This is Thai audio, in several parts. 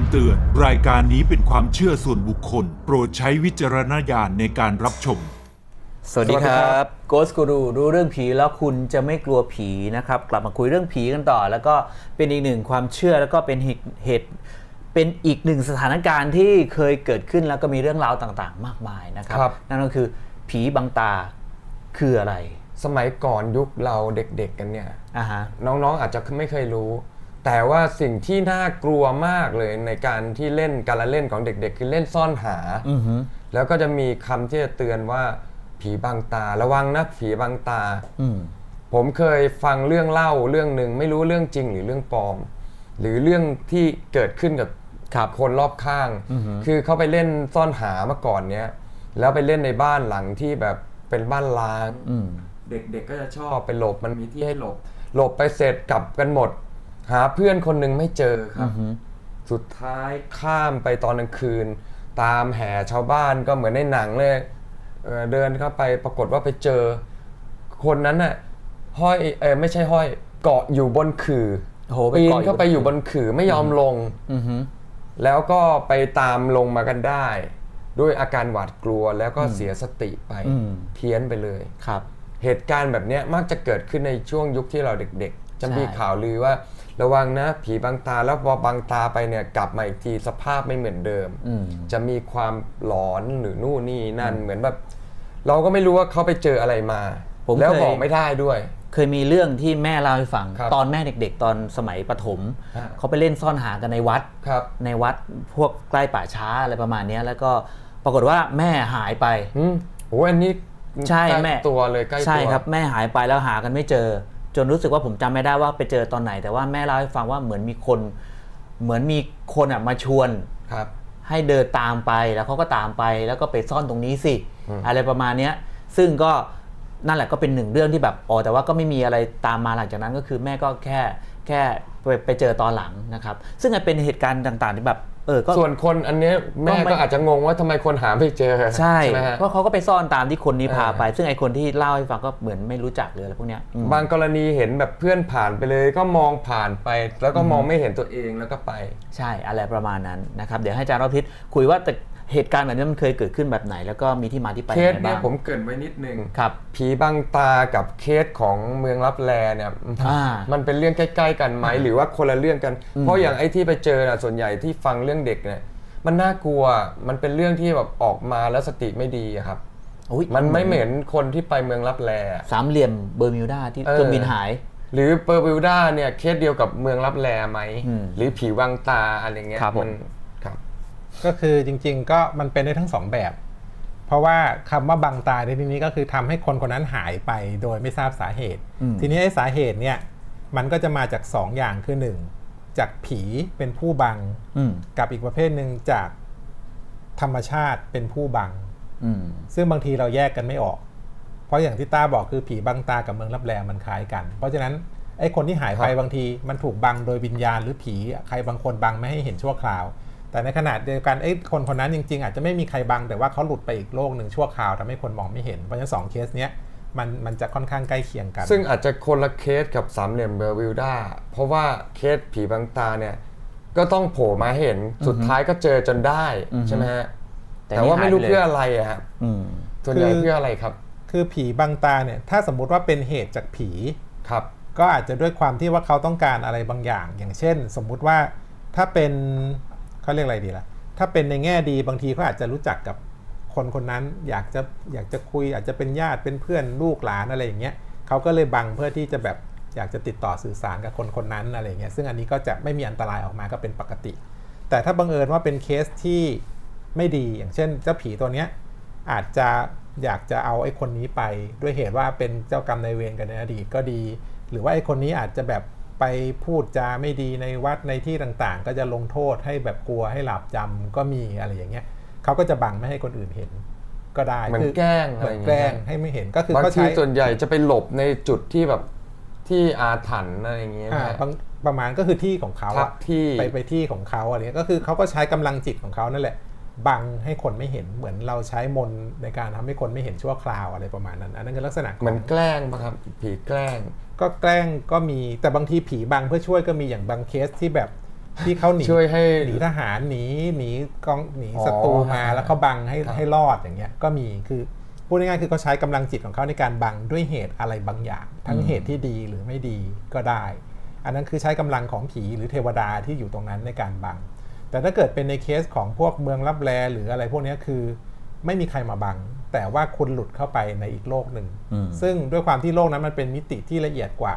ำเตือน รายการนี้เป็นความเชื่อส่วนบุคคล โปรดใช้วิจารณญาณในการรับชม สวัสดีสวัสดีคครัรับบโกสกูรูรู้เรื่องผีแล้วคุณจะไม่กลัวผีนะครับ กลับมาคุยเรื่องผีกันต่อ แล้วก็เป็นอีกหนึ่งความเชื่อแล้วก็เป็นเหตุเหตุเป็นอีกหนึ่งสถานการณ์ที่เคยเกิดขึ้นแล้วก็มีเรื่องราวต่างๆ มากมายนะครับ ครับ นั่นก็คือผีบังตาคืออะไรสมัยก่อนยุคเราเด็กๆกันเนี่ย อ่าฮะ น้องๆอาจจะไม่เคยรู้ แต่ว่าสิ่งที่น่ากลัวมากเลยในการที่เล่นการละเล่นของเด็ก ๆ คือเล่นซ่อนหา อือฮึ แล้วก็จะมีคำที่จะเตือนว่าผีบังตาระวังนะผีบังตา อืม ผมเคยฟังเรื่องเล่าเรื่องหนึ่งไม่รู้เรื่องจริงหรือเรื่องปลอม หรือเรื่องที่เกิดขึ้นกับครับคนรอบข้าง คือเขาไปเล่นซ่อนหามาก่อนเนี้ยแล้วไปเล่นในบ้านหลังที่แบบเป็นบ้านล้าง อืม เด็กๆก็จะชอบไปหลบมันมีที่ให้หลบ หลบไปเสร็จกลับกันหมด หาเพื่อนคนหนึ่งไม่เจอครับ สุดท้ายข้ามไปตอนกลางคืน ตามแห่ชาวบ้านก็เหมือนในหนังเลยเอ่อเดินเข้าไปปรากฏว่าไปเจอ คนนั้นน่ะห้อยเออไม่ใช่ห้อยเกาะอยู่บนขื่อโอ้โหไปปีนเกาะอยู่ เข้าไปอยู่บนขื่อไม่ยอมลง อือฮึแล้วก็ไปตามลงมากันได้ ด้วยอาการหวาดกลัวแล้วก็เสียสติไปอืม เพี้ยนไปเลย ครับ เหตุการณ์แบบเนี้ยมักจะเกิดขึ้นในช่วงยุคที่เราเด็กๆ จะมีใช่ข่าวลือว่า ระวังนะ ผีบังตาแล้วพอบังตาไปเนี่ยกลับมาอีกทีสภาพไม่เหมือนเดิมอืมจะมีความหลอนหรือนู่นนี่นั่นเหมือนแบบเราก็ไม่รู้ว่าเขาไปเจออะไรมา ผมแล้วเคย บอกไม่ได้ด้วย เคยมีเรื่องที่แม่เล่าให้ฟัง ครับตอนแม่เด็ก ๆ ตอนสมัยประถม ฮะ เขาไปเล่นซ่อนหากันในวัด ครับ ในวัดพวกใกล้ป่าช้าอะไรประมาณเนี้ยแล้วก็ปรากฏว่าแม่หายไป อืมโอ้อันนี้ใช่ใกล้แม่ตัวเลยใกล้ตัว ใช่ครับแม่หายไปแล้วหากันไม่เจอ จนรู้สึกว่าผมจำไม่ได้ว่าไปเจอตอนไหน แต่ว่าแม่เล่าให้ฟังว่าเหมือนมีคน เหมือนมีคนอะมาชวนครับให้เดินตามไปแล้วเขาก็ตามไปแล้วก็ไปซ่อนตรงนี้สิอืมอะไรประมาณเนี้ยซึ่งก็นั่นแหละก็เป็นหนึ่งเรื่องที่แบบอ๋อแต่ว่าก็ไม่มีอะไรตามมาหลังจากนั้นก็คือแม่ก็แค่แค่ไปไปเจอตอนหลังนะครับ ซึ่งมันเป็นเหตุการณ์ต่างๆที่แบบ เออก็ ส่วนคนอันเนี้ยแม่ก็ไม่ ก็อาจจะงงว่าทำไมคนหาไม่เจอใช่ไหมฮะ เพราะเขาก็ไปซ่อนตามที่คนนี้พาเออไป ซึ่งไอคนที่เล่าให้ฟังก็เหมือนไม่รู้จักเลยอะไรพวกเนี้ยอืมบางกรณีเห็นแบบเพื่อนผ่านไปเลยก็มองผ่านไป แล้วก็มองไม่เห็นตัวเองแล้วก็ไป ใช่อะไรประมาณนั้นนะครับ เดี๋ยวให้อาจารย์รพิษคุยว่าแต่ เหตุการณ์แบบนี้มันเคยเกิดขึ้นแบบไหน แล้วก็มีที่มาที่ไปเคยังสไงเนี่ยบ้างผมเกรินไว้นิดนึงครับ ผีบังตากับเคสของเมืองรับแลเนี่ยอ่ามันเป็นเรื่องใกล้ ๆ กันไหมหรือว่าคนละเรื่องกัน เพราะอย่างไอ้ที่ไปเจอน่ะส่วนใหญ่ที่ฟังเรื่องเด็กเนี่ยมันน่ากลัวมันเป็นเรื่องที่แบบออกมาแล้วสติไม่ดีอะครับ อุ๊ย มันไม่เหมือนคนที่ไปเมืองรับแลอะสามเหลี่ยมเบอร์มิวดาที่เออ เครื่องบินหาย หรือเปอร์วิลดาเนี่ยเคสเดียวกับเมืองรับแลไหม อืมหรือผีวังตาอะไรเงี้ยครับผมนครับ ก็คือจริง ๆ ก็มันเป็นได้ทั้งสองแบบ เพราะว่าคำว่าบังตาในที่นี้ก็คือทำให้คนคนนั้นหายไปโดยไม่ทราบสาเหตุอืมทีนี้ไอ้สาเหตุเนี่ยมันก็จะมาจากสองอย่างคือหนึ่งจากผีเป็นผู้บังอืมกับอีกประเภทหนึ่งจากธรรมชาติเป็นผู้บังอืมซึ่งบางทีเราแยกกันไม่ออก เพราะอย่างที่ต้าบอกคือผีบังตากับเมืองรับแลมันคล้ายกัน เพราะฉะนั้นไอ้คนที่หายไปครับบางทีมันถูกบังโดยวิญญาณหรือผีใครบางคนบังไม่ให้เห็นชั่วคราว แต่ในขณะเดียวกันไอ้คนคนนั้นจริง ๆ อาจจะไม่มีใครบังแต่ว่าเขาหลุดไปอีกโลกหนึ่งชั่วคราวทำให้คนมองไม่เห็นเพราะฉะนั้นสองเคสเนี้ยมันมันจะค่อนข้างใกล้เคียงกัน ซึ่งอาจจะคนละเคสกับสามเหลี่ยมเบอร์วิลดาเพราะว่าเคสผีบังตาเนี่ยก็ต้องโผล่มาเห็นสุดท้ายก็เจอจนได้อือฮึใช่ไหมฮะแต่แต่ว่านี่หายไม่รู้ไปเลยเพื่ออะไรอะครับอืมส่วนใหญ่คือเพื่ออะไรครับ คือผีบังตาเนี่ยถ้าสมมุติว่าเป็นเหตุจากผีครับ ก็อาจจะด้วยความที่ว่าเขาต้องการอะไรบางอย่าง อย่างเช่น สมมุติว่าถ้าเป็น เขาเรียกอะไรดีล่ะ ถ้าเป็นในแง่ดีบางทีเขาอาจจะรู้จักกับคนคนนั้นอยากจะอยากจะคุยอาจจะเป็นญาติเป็นเพื่อนลูกหลานอะไรอย่างเงี้ยเขาก็เลยบังเพื่อที่จะแบบอยากจะติดต่อสื่อสารกับคนคนนั้นอะไรอย่างเงี้ยซึ่งอันนี้ก็จะไม่มีอันตรายออกมาก็เป็นปกติ แต่ถ้าบังเอิญว่าเป็นเคสที่ไม่ดีอย่างเช่น เจ้าผีตัวเนี้ยอาจจะอยากจะเอาไอ้คนนี้ไป ด้วยเหตุว่าเป็นเจ้ากรรมนายเวรกันในอดีตก็ดี หรือว่าไอ้คนนี้อาจจะแบบ ไปพูดจาไม่ดีในวัดในที่ต่างๆ ก็จะลงโทษให้แบบกลัวให้หลับจำก็มีอะไรอย่างเงี้ยเขาก็จะบังไม่ให้คนอื่นเห็นก็ได้เหมือนคืแกล้งเหอะไรมืออนย่างแกล้เงี้งยให้ไม่เห็นก็คือบางเขาทีใช้ส่วนใหญ่จะไปหลบในจุดที่แบบที่อาถรรพ์อะไรอย่างเงี้ยอ่านะฮะบางประมาณก็คือที่ของเขาครัอะบที่ไปไปที่ของเขาอะไรเงี้ยก็คือเขาก็ใช้กำลังจิตของเขานั่นแหละบังให้คนไม่เห็นเหมือนเราใช้มนต์ในการทำให้คนไม่เห็นชั่วคราวอะไรประมาณนั้น อันนั้นคือลักษณะขเหมือองนแกล้งปะครับผีแกล้ง ก็แกล้งก็มีแต่บางทีผีบังเพื่อช่วยก็มีอย่างบางเคสที่แบบที่เขาหนีช่วยให้หนีทหารหนีหนีกองหนีอ๋อศัตรูมาฮะแล้วเขาบังให้ครับให้รอดอย่างเงี้ยก็มีคือพูดง่ายๆคือเขาใช้กำลังจิตของเขาในการบังด้วยเหตุอะไรบางอย่าง ทั้งเหตุที่ดีหรือไม่ดีก็ได้ อันนั้นคือใช้กำลังของผีหรือเทวดาที่อยู่ตรงนั้นในการบัง แต่ถ้าเกิดเป็นในเคสของพวกเมืองรับแลหรืออะไรพวกเนี้ยคือไม่มีใครมาบัง แต่ว่าคุณหลุดเข้าไปในอีกโลกหนึ่งอืมซึ่งด้วยความที่โลกนั้นมันเป็นมิติที่ละเอียดกว่า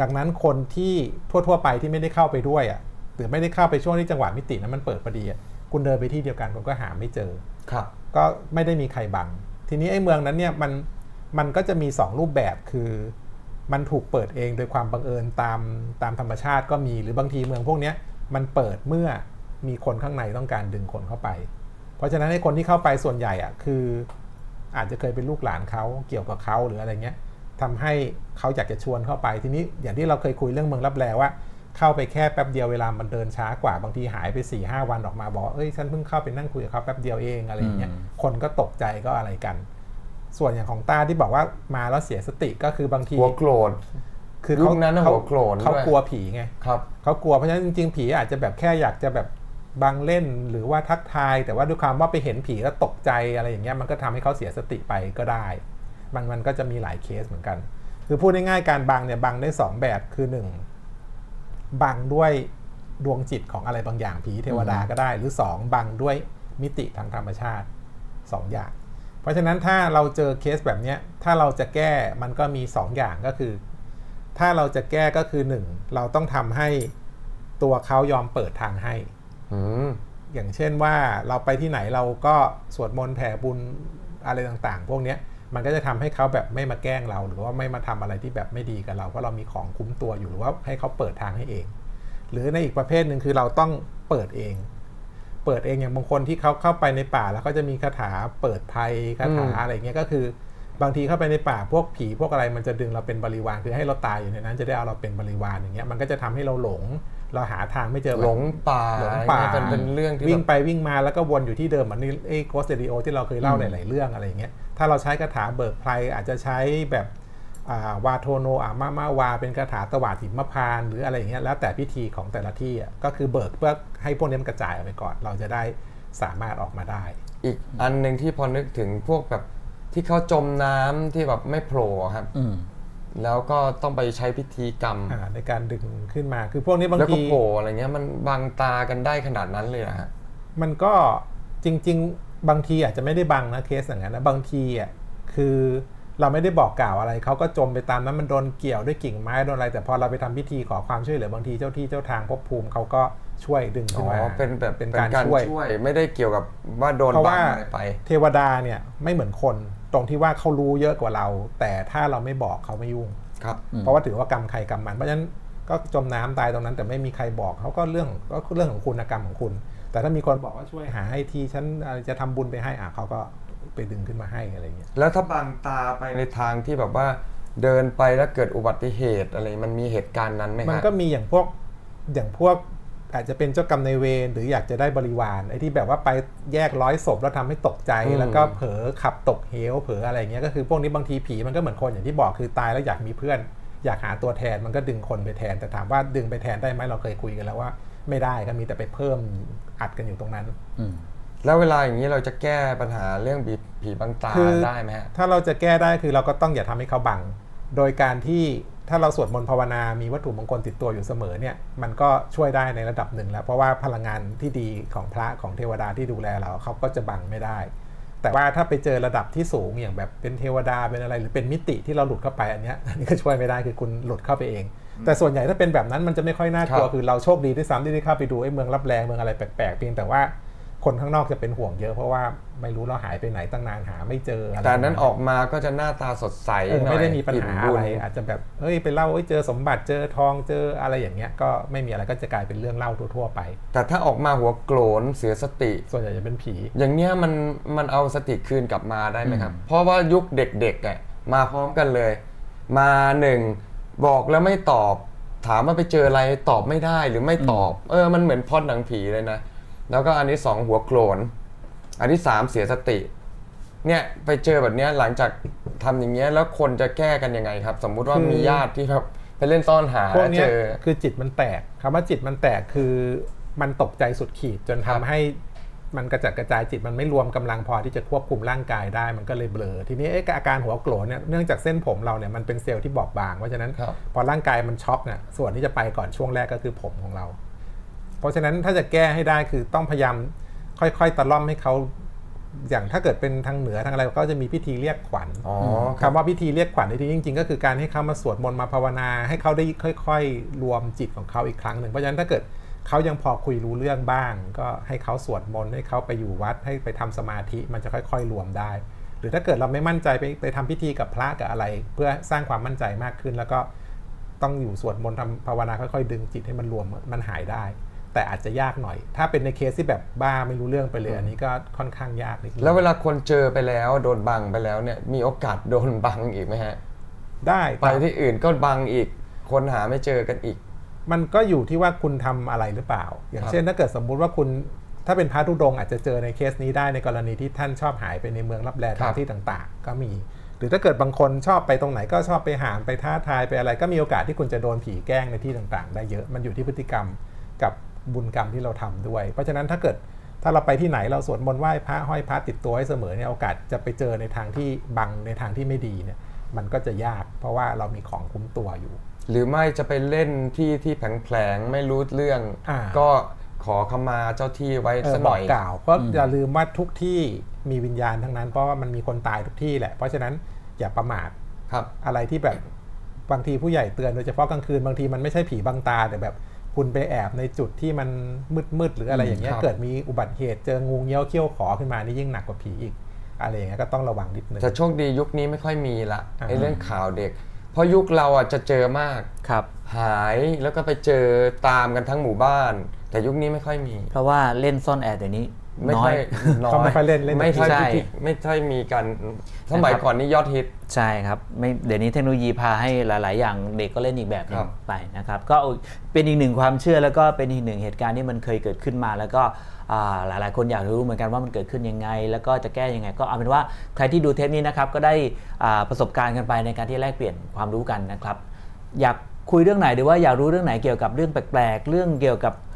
ดังนั้นคนที่ทั่ว ๆ ไปที่ไม่ได้เข้าไปด้วยอะหรือไม่ได้เข้าไปช่วงที่จังหวะมิตินั้นมันเปิดพอดีอะคุณเดินไปที่เดียวกันคุณก็หาไม่เจอครับก็ไม่ได้มีใครบัง ทีนี้ไอ้เมืองนั้นเนี่ยมันมันก็จะมี 2 รูปแบบคือมันถูกเปิดเองโดยความบังเอิญตามตามธรรมชาติก็มีหรือบางทีเมืองพวกเนี้ยมันเปิดเมื่อมีคนข้างในต้องการดึงคนเข้าไป เพราะฉะนั้นไอ้คนที่เข้าไปส่วนใหญ่อะคือ อาจจะเคยเป็นลูกหลานเขาเกี่ยวกับเขาหรืออะไรเงี้ยทำให้เขาอยากจะชวนเข้าไปทีนี้อย่างที่เราเคยคุยเรื่องเมืองรับแลว่า เข้าไปแค่แป๊บเดียวเวลามันเดินช้ากว่าบางทีหายไป4ี่ห้าวันออกมาบอกว่าเอ้ยฉันเพิ่งเข้าไปนั่งคุยกับเขาแป๊บเดียวเองอะไรอย่างเงี้ยอืมคนก็ตกใจก็อะไรกัน ส่วนอย่างของต้าที่บอกว่ามาแล้วเสียสติก็คือบางทีหัวโกรธคือยุเขาคนั้นน่ะเขาหัวโกรธเขาด้วยกลัวผีไงครับเขากลัวเพราะฉะนั้นจริงๆผีอาจจะแบบแค่อยากจะแบบ บังเล่นหรือว่าทักทาย แต่ว่าด้วยความว่าไปเห็นผีแล้วตกใจอะไรอย่างเงี้ยมันก็ทำให้เขาเสียสติไปก็ได้ มันมันก็จะมีหลายเคสเหมือนกัน คือพูดง่ายๆการบังเนี่ยบังได้สองแบบคือหนึ่งบังด้วยดวงจิตของอะไรบางอย่างผีเทวดาก็ได้ หรือสองบังด้วยมิติทางธรรมชาติสองอย่าง เพราะฉะนั้นถ้าเราเจอเคสแบบนี้ถ้าเราจะแก้มันก็มีสองอย่างก็คือ ถ้าเราจะแก้ก็คือหนึ่งเราต้องทำให้ตัวเขายอมเปิดทางให้ อย่างเช่นว่าเราไปที่ไหนเราก็สวดมนต์แผ่บุญอะไรต่างๆ พวกเนี้ยมันก็จะทำให้เขาแบบไม่มาแกล้งเรา หรือว่าไม่มาทำอะไรที่แบบไม่ดีกับเราเพราะเรามีของคุ้มตัวอยู่หรือว่าให้เขาเปิดทางให้เอง หรือในอีกประเภทหนึ่งคือเราต้องเปิดเอง เปิดเองอย่างบางคนที่เขาเข้าไปในป่าแล้วก็จะมีคาถาเปิดภัยคาถาอืมอะไรเงี้ยก็คือบางทีเข้าไปในป่าพวกผีพวกอะไรมันจะดึงเราเป็นบริวารคือให้เราตายอยู่ในนั้นจะได้เอาเราเป็นบริวารอย่างเงี้ยมันก็จะทำให้เราหลง เราหาทางไม่เจอแบบหลงป่าหลงป่าอะไรเงี้ยเป็นเป็นเรื่องที่วิ่งแบบไปวิ่งมาแล้วก็วนอยู่ที่เดิมเหมือนนี่ไอ้โกสเตดิโอที่เราเคยเล่าหลายๆเรื่องอะไรอย่างเงี้ยถ้าเราใช้คาถาเบิกไพรอาจจะใช้แบบอ่าวาโทโนอามามาวา เป็นคาถาตวาดหิมพานต์หรืออะไรอย่างเงี้ยแล้วแต่พิธีของแต่ละที่อะก็คือเบิกเพื่อให้พวกนี้มันกระจายออกไปก่อน เราจะได้สามารถออกมาได้ อีกอันหนึ่งที่พอนึกถึงพวกแบบที่เขาจมน้ำที่แบบไม่โผล่ครับอืม แล้วก็ต้องไปใช้พิธีกรรมอ่าในการดึงขึ้นมาคือพวกนี้บางแล้วก็ทีโผล่อะไรเงี้ยมันบังตากันได้ขนาดนั้นเลยนะฮะมันก็จริง ๆ บางทีอาจจะไม่ได้บังนะเคสอย่างนั้นนะบางทีอะคือเราไม่ได้บอกกล่าวอะไรเขาก็จมไปตามนั้นมันโดนเกี่ยวด้วยกิ่งไม้โดนอะไร แต่พอเราไปทำพิธีขอความช่วยเหลือบางทีเจ้าที่เจ้าทางภพภูมิเขาก็ช่วยดึงอ๋ขึ้นอมาเป็นแบบเป็นการช่วย ไม่ได้เกี่ยวกับว่าโดนเพราะบัว่างอะไรไป เทวดาเนี่ยไม่เหมือนคน ตรงที่ว่าเขารู้เยอะกว่าเรา แต่ถ้าเราไม่บอกเขาไม่ยุ่ง ครับอืมเพราะว่าถือว่ากรรมใครกรรมมันเพราะฉะนั้นก็จมน้ำตายตรงนั้น แต่ไม่มีใครบอกเขาก็เรื่องก็เรื่องของคุณกรรมของคุณ แต่ถ้ามีคนบอกว่าช่วยหาให้ทีฉันอะไรจะทำบุญไปให้อะเขาก็ไปดึงขึ้นมาให้อะไรอย่างเงี้ยแล้วถ้าบังตาไปในทางที่แบบว่าเดินไปแล้วเกิดอุบัติเหตุอะไร มันมีเหตุการณ์นั้นไหมมันฮะก็มีอย่างพวกอย่างพวก อาจจะเป็นเจ้ากรรมในายเวรหรืออยากจะได้บริวารไอ้ที่แบบว่าไปแยกร้อยศพแล้วทำให้ตกใจอืมแล้วก็เผลอขับตกเหวเผลออะไรอย่างเงี้ยก็คือพวกนี้บางทีผีมันก็เหมือนคนอย่างที่บอกคือตายแล้วอยากมีเพื่อน อยากหาตัวแทนมันก็ดึงคนไปแทน แต่ถามว่าดึงไปแทนได้ไหมเราเคยคุยกันแล้วว่า ไม่ได้ก็มีแต่ไปเพิ่มอัดกันอยู่ตรงนั้นอืมแล้วเวลาอย่างนี้เราจะแก้ปัญหาเรื่องผีผีบังตาคือได้ไหมฮะถ้าเราจะแก้ได้คือเราก็ต้องอย่าทำให้เขาบัง โดยการที่ ถ้าเราสวดมนต์ภาวนา มีวัตถุมงคลติดตัวอยู่เสมอเนี่ย มันก็ช่วยได้ในระดับหนึ่งแล้ว เพราะว่าพลังงานที่ดีของพระของเทวดาที่ดูแลเราเขาก็จะบังไม่ได้ แต่ว่าถ้าไปเจอระดับที่สูงอย่างแบบเป็นเทวดาเป็นอะไร หรือเป็นมิติที่เราหลุดเข้าไปอันเนี้ยอันนี้ก็ช่วยไม่ได้คือคุณหลุดเข้าไปเอง แต่ส่วนใหญ่ถ้าเป็นแบบนั้นมันจะไม่ค่อยน่ากลัวครับคือเราโชคดีที่ซ้ำที่ได้เข้าไปดูไอ้เมืองรับแรงเมืองอะไรแปลกๆเพียงแต่ว่า คนข้างนอกจะเป็นห่วงเยอะเพราะว่าไม่รู้เราหายไปไหนตั้งนานหาไม่เจออะไรแต่นั้นออกมาก็จะหน้าตาสดใสเออหน่อยไม่ได้มีปัญหาอิ่อะไรบุญอาจจะแบบเฮ้ยไปเล่าเอ้ยเจอสมบัติเจอทองเจออะไรอย่างเงี้ยก็ไม่มีอะไรก็จะกลายเป็นเรื่องเล่าทั่วๆไป แต่ถ้าออกมาหัวโกรนเสียสติ ส่วนใหญ่จะเป็นผี อย่างเนี้ยมันมันเอาสติคืนกลับมาได้ไหมครับ เพราะว่ายุคเด็กๆอะมาพร้อมกันเลย มาหนึ่งบอกแล้วไม่ตอบ ถามว่าไปเจออะไรตอบไม่ได้หรือไม่ตอบ เออมันเหมือนพล็อดหนังผีเลยนะ แล้วก็อันที่สองหัวโกรน อันที่สามเสียสติ เนี่ยไปเจอแบบเนี้ยหลังจากทำอย่างเงี้ยแล้วคนจะแก้กันยังไงครับ สมมุติว่าคือมีญาติที่แบบไปเล่นซ่อนหาพวกเนี้เจยอ คือจิตมันแตกคำว่าจิตมันแตกคือมันตกใจสุดขีดจนครัทำบ ให้มันกระจัดกระจายจิตมันไม่รวมกำลังพอที่จะควบคุมร่างกายได้มันก็เลยเบลอทีนี้เอ๊ะอาการหัวโกรธเนี่ยเนื่องจากเส้นผมเราเนี่ยมันเป็นเซลล์ที่บอบบางเพราะฉะนั้น ครับ พอร่างกายมันช็อกเนี่ยส่วนที่จะไปก่อนช่วงแรกก็คือผมของเราเพ ราะฉะนั้นถ้าจะแก้ให้ได้คือต้องพยายามค่อยๆตะล่อมให้เขาอย่างถ้าเกิดเป็นทางเหนือทางอะไรก็จะมีพิธีเรียกขวัญอ๋อคำว่าพิธีเรียกขวัญในที่จริง ๆ ก็คือการให้เขามาสวดมนต์มาภาวนา ให้เขาได้ค่อย ๆ รวมจิตของเขาอีกครั้งหนึ่งเพราะฉะนั้นถ้าเกิดเขายังพอคุยรู้เรื่องบ้าง ก็ให้เขาสวดมนต์ให้เขาไปอยู่วัดให้ไปทำสมาธิมันจะค่อย ๆ รวมได้ หรือถ้าเกิดเราไม่มั่นใจไปไปทำพิธีกับพระกับอะไร เพื่อสร้างความมั่นใจมากขึ้น แล้วก็ต้องอยู่สวดมนต์ทำภาวนาค่อยๆ ดึงจิตให้มันรวมมันหายได้ แต่อาจจะยากหน่อย ถ้าเป็นในเคสที่แบบบ้าไม่รู้เรื่องไปเลยอันนี้ก็ค่อนข้างยากนิดนึงแล้วเวลาคนเจอไปแล้วโดนบังไปแล้วเนี่ยมีโอกาสโดนบังอีกไหมฮะ ได้ไปที่อื่นก็บังอีก คนหาไม่เจอกันอีก มันก็อยู่ที่ว่าคุณทำอะไรหรือเปล่า อย่างครับเช่นถ้าเกิดสมมุติว่าคุณถ้าเป็นพระธุดงค์อาจจะเจอในเคสนี้ได้ในกรณีที่ท่านชอบหายไปในเมืองรับแลตามที่ต่างๆ ก็มี หรือถ้าเกิดบางคนชอบไปตรงไหนก็ชอบไปหามไปท้าทายไปอะไร ก็มีโอกาสที่คุณจะโดนผีแกล้งในที่ต่างๆ ได้เยอะมันอยู่ที่พฤติกรรมกับ บุญกรรมที่เราทำด้วย เพราะฉะนั้นถ้าเกิดถ้าเราไปที่ไหนเราสวดมนต์ไหว้พระห้อยพระติดตัวให้เสมอเนี่ยโอกาสจะไปเจอในทางที่บังในทางที่ไม่ดีเนี่ยมันก็จะยาก เพราะว่าเรามีของคุ้มตัวอยู่ หรือไม่จะไปเล่นที่ที่แผลงๆไม่รู้เรื่องอ่าก็ขอขมาเจ้าที่ไว้เออสักบหอน่กอยกล่าวเพราะอย่าลืมว่าทุกที่มีวิญญาณทั้งนั้นเพราะว่ามันมีคนตายทุกที่แหละ เพราะฉะนั้นอย่าประมาทครับ อะไรที่แบบบางทีผู้ใหญ่เตือนโดยเฉพาะกลางคืนบางทีมันไม่ใช่ผีบังตาแต่แบบ คุณไปแอบในจุดที่มันมืดๆหรืออะไรอย่างเงี้ยครับเกิดมีอุบัติเหตุเจองูเงี้ยวเขี้ยวขอขึ้นมานี่ยิ่งหนักกว่าผีอีกอะไรอย่างเงี้ยก็ต้องระวังนิดนึงแต่โชคดียุคนี้ไม่ค่อยมีละอ่าไอ้เรื่องข่าวเด็ก เพราะยุคเราอะจะเจอมากครับ หายแล้วก็ไปเจอตามกันทั้งหมู่บ้าน แต่ยุคนี้ไม่ค่อยมี เพราะว่าเล่นซ่อนแอบเดี๋ยวนี้ ไม่น้อค่อยยน้อยเขาไม่ค่อยเล่นเล่น ไม่ค่อยใช่ พิธีไม่ค่อยมีกันสมัยนะครับก่อนนี่ยอดฮิต ใช่ครับไม่เดี๋ยวนี้เทคโนโลยีพาให้หลาย ๆ อย่างเด็กก็เล่นอีกแบบหนึครังบ ไปนะครับ ก็เป็นอีกหนึ่งความเชื่อแล้วก็เป็นอีกหนึ่งเหตุการณ์ที่มันเคยเกิดขึ้นมา แล้วก็อ่าหลาย ๆ คนอยากรู้เหมือนกันว่ามันเกิดขึ้นยังไง แล้วก็จะแก้ยังไง ก็เอาเป็นว่าใครที่ดูเทปนี้นะครับก็ได้อ่าประสบการณ์กันไปในการที่แลกเปลี่ยนความรู้กันนะครับ อยากคุยเรื่องไหนหรือว่าอยากรู้เรื่องไหนเกี่ยวกับเรื่องแปลก ๆ เรื่องเกี่ยวกับอ่า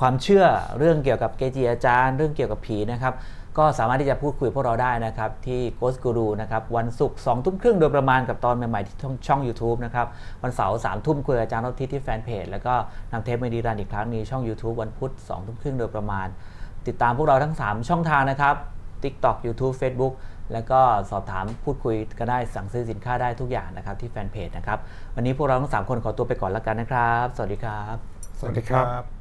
ความเชื่อเรื่องเกี่ยวกับเกจิอาจารย์ เรื่องเกี่ยวกับผีนะครับก็สามารถที่จะพูดคุยพวกเราได้นะครับที่ Ghost Guru นะครับวันศุกร์สองทุ่มครึ่งโดยประมาณกับตอนใหม่ ๆ ที่ช่องช่อง YouTube นะครับวันเสาร์สามทุ่มคุยกับอาจารย์รอบทิศที่แฟนเพจแล้วก็นำเทปมาดีรันอีกครั้งในช่อง YouTube วันพุธสองทุ่มครึ่งโดยประมาณ ติดตามพวกเราทั้ง 3 ช่องทางนะครับ TikTok YouTube Facebook แล้วก็สอบถามพูดคุยก็ได้สั่งซื้อสินค้าได้ทุกอย่างนะครับที่แฟนเพจนะครับวันนี้พวกเราทั้งสามคนขอตัวไปก่อนแล้วกันนะครับ สวัสดีครับ สวัสดีครับ